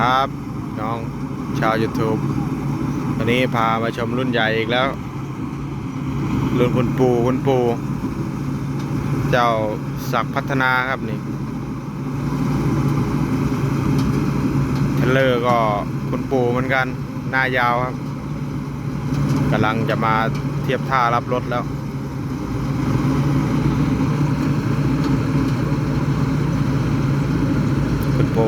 ครับ น้องชาว YouTube วันนี้พามาชมรุ่นใหญ่อีกแล้ว รุ่นคุณปูคุณปู เจ้าศักพัฒนาครับนี่เทเลอร์ก็คุณปูเหมือนกัน หน้ายาวครับกำลังจะมาเทียบท่ารับรถแล้ว คุณโป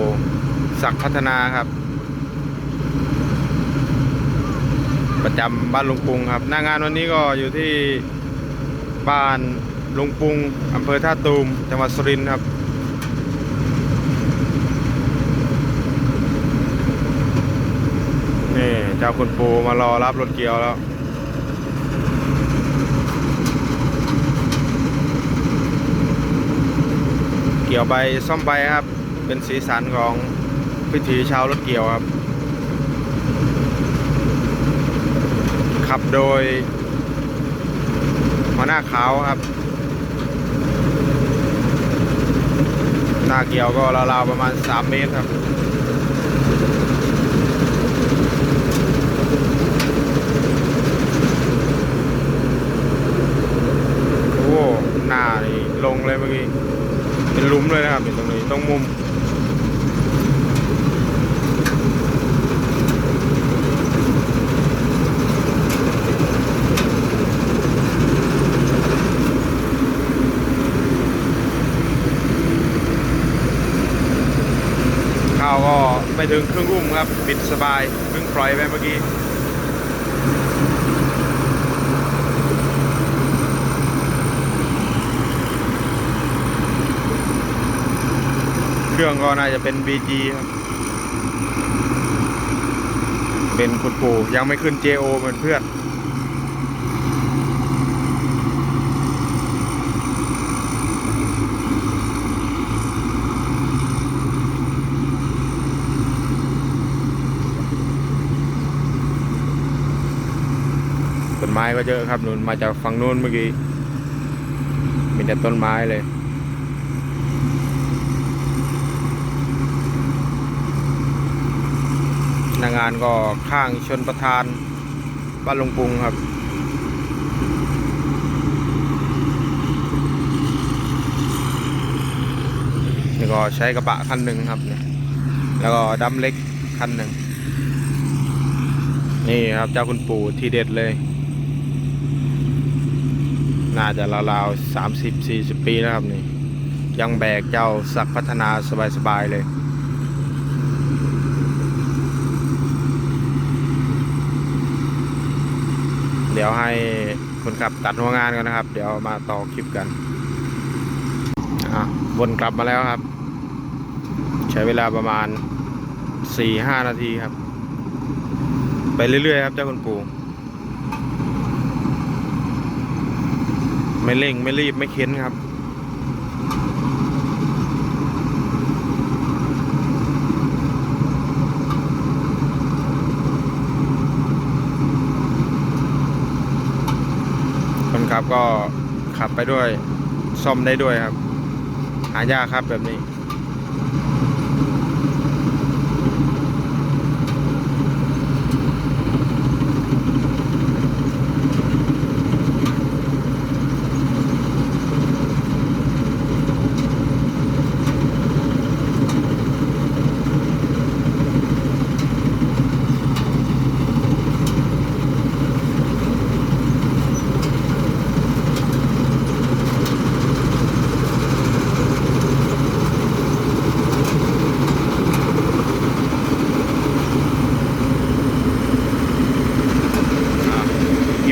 ศักดิ์พัฒนาครับ ประจำบ้านลุงปุงครับ หน้างานวันนี้ก็อยู่ที่บ้านลุงปุงอำเภอท่าตูมจังหวัดสุรินทร์ครับนี่เจ้าคุณปูมารอรับรถเกียวแล้วเกี่ยวใบซ่อมใบครับ เป็นสีสันของ พิธีชาวรถเกี่ยวครับ ขับโดยหัวหน้าขาวครับ หน้าเกี่ยวก็ราวๆประมาณ 3 เมตรครับโอ้หน้านี่ลงเลยเมื่อกี้เป็นลุมเลยนะครับตรงนี้ตรงมุม ข้าวก็ ไปถึงเครื่องรุ่มครับปิดสบายเพิ่งปล่อยไปเมื่อกี้เครื่องก็น่าจะเป็น BG ครับ เป็นคุณปู่ยังไม่ขึ้น JO เหมือนเพื่อน ไม้ก็เยอะครับนู่นมาจากฝั่งนู้นเมื่อกี้ มีแต่ต้นไม้เลย นางานก็ข้างชนประธานบ้านลงปุงครับนี่ก็ใช้กระบะคันหนึ่งครับ แล้วก็ดำเล็กคันหนึ่งนี่ครับเจ้าคุณปู่ที่เด็ดเลย น่าจะราวๆสามสิบสี่สิบปีแล้วครับนี่ ยังแบกเจ้าสักพัฒนาสบายๆเลยเดี๋ยวให้คนขับตัดหัวงานกันนะครับ เดี๋ยวมาต่อคลิปกันอะวนกลับมาแล้วครับ ใช้เวลาประมาณสี่ห้านาทีครับ ไปเรื่อยๆครับเจ้าคุณปู่ ไม่เร่งไม่รีบไม่เค้นครับ คนขับก็ขับไปด้วย ซ่อมได้ด้วยครับ หายากครับแบบนี้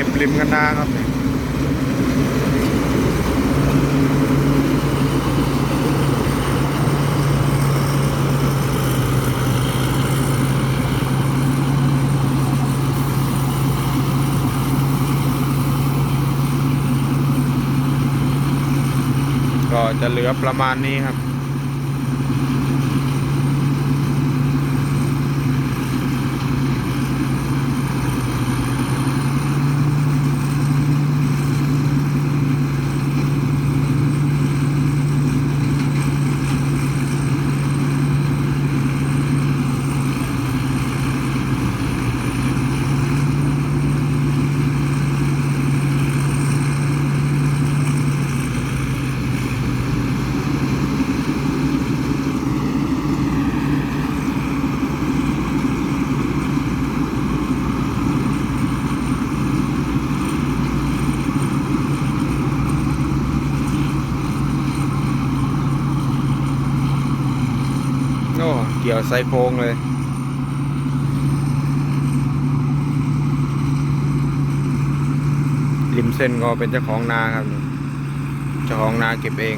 อะเกันนาครับก็จะเหลือประมาณนี้ครับ เกี่ยวไซโค้งเลยริมเส้นก็เป็นเจ้าของนาครับเจ้าของนาเก็บเอง